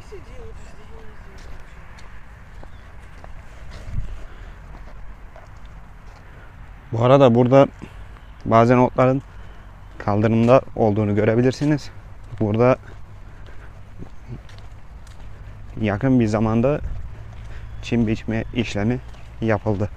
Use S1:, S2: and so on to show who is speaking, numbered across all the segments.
S1: Ты сидела, подожди, я не знаю.
S2: Bu arada burada bazen otların kaldırımda olduğunu görebilirsiniz. Burada yakın bir zamanda çim biçme işlemi yapıldı.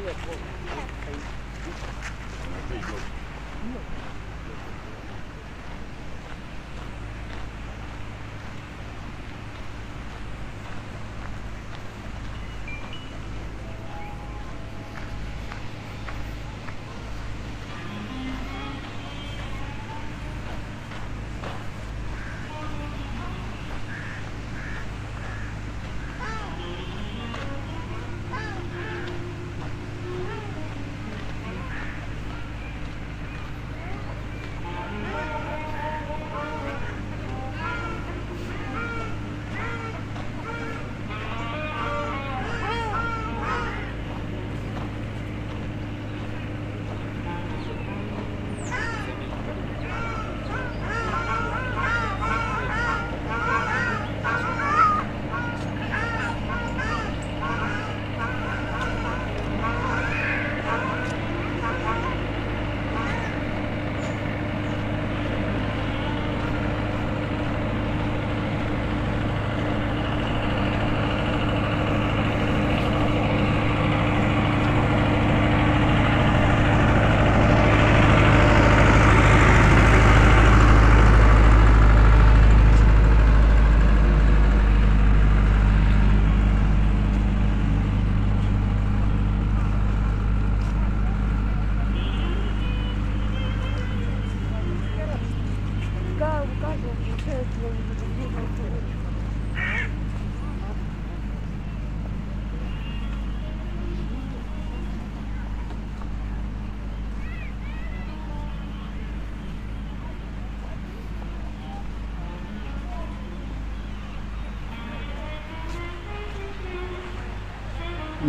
S2: 哎呀，我，哎呀，哎，哎，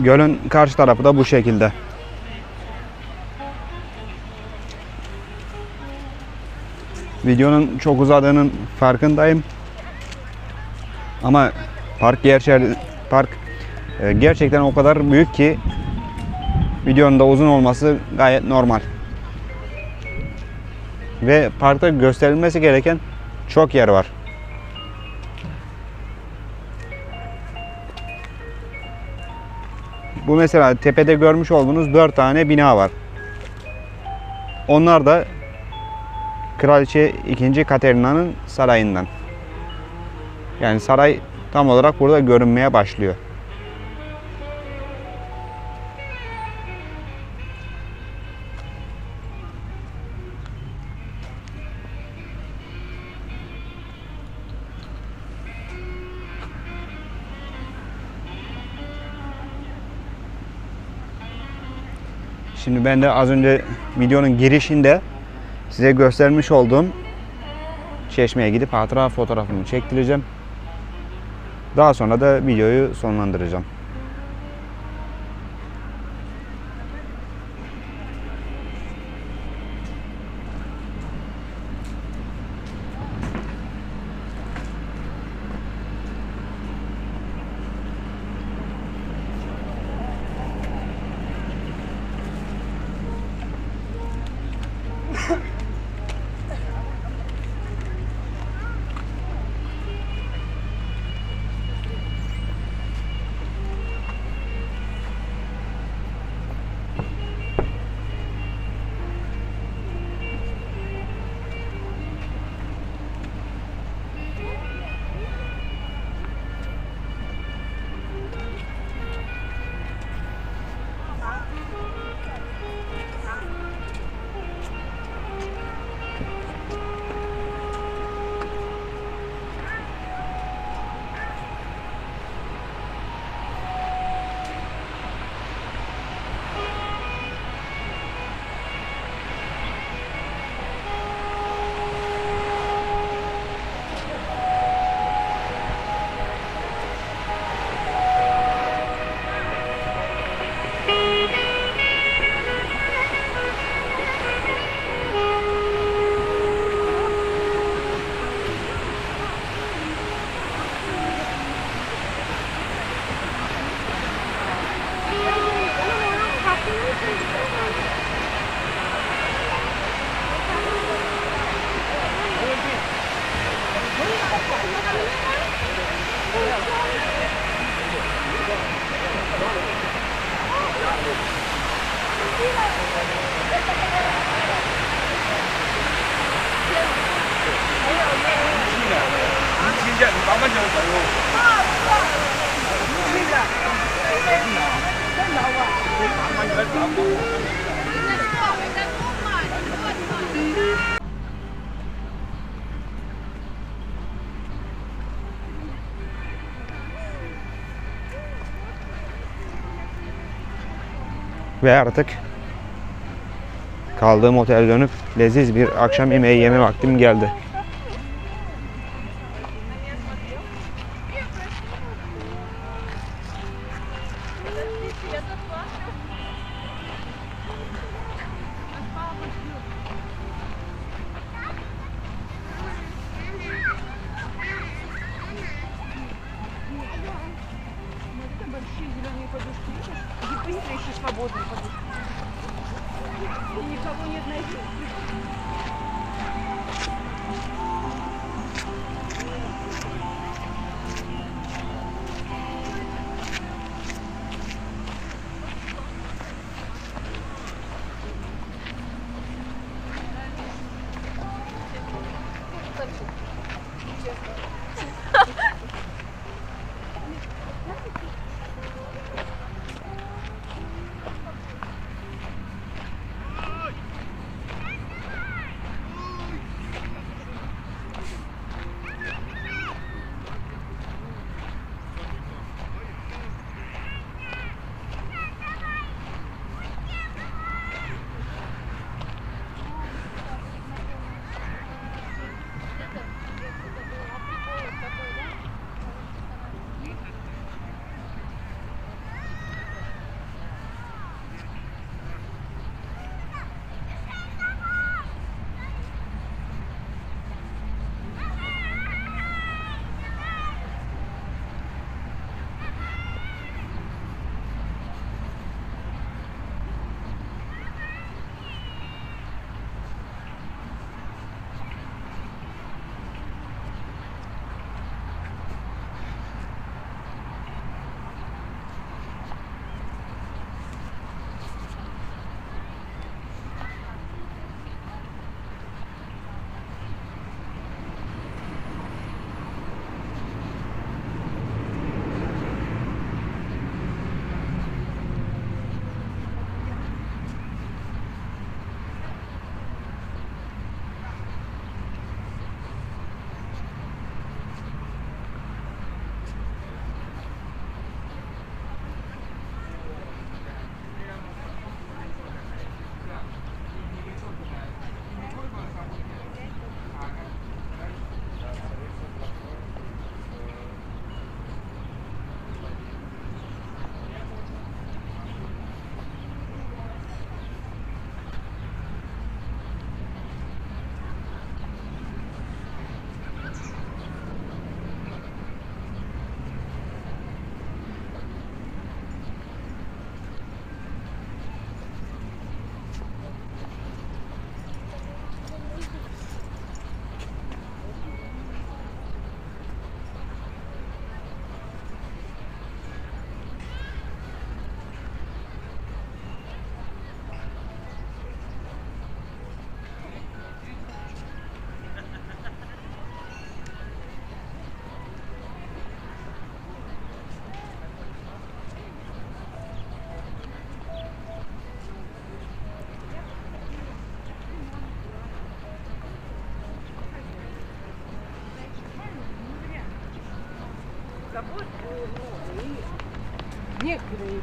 S2: Gölün karşı tarafı da bu şekilde. Videonun çok uzadığının farkındayım. Ama park gerçekten park e, gerçekten o kadar büyük ki videonun da uzun olması gayet normal. Ve parkta gösterilmesi gereken çok yer var. Bu mesela tepede görmüş olduğunuz 4 tane bina var. Onlar da Kraliçe 2. Katerina'nın sarayından. Yani saray tam olarak burada görünmeye başlıyor. Şimdi ben de az önce videonun girişinde size göstermiş olduğum çeşmeye gidip hatıra fotoğrafını çektireceğim. Daha sonra da videoyu sonlandıracağım. Ve artık kaldığım otele dönüp leziz bir akşam yemeği yeme vaktim geldi.
S1: Thank you. Некоторые.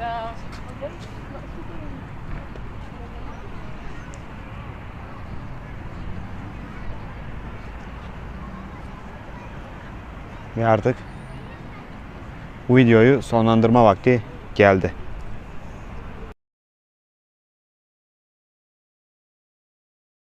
S1: Да.
S2: Ve artık bu videoyu sonlandırma vakti geldi.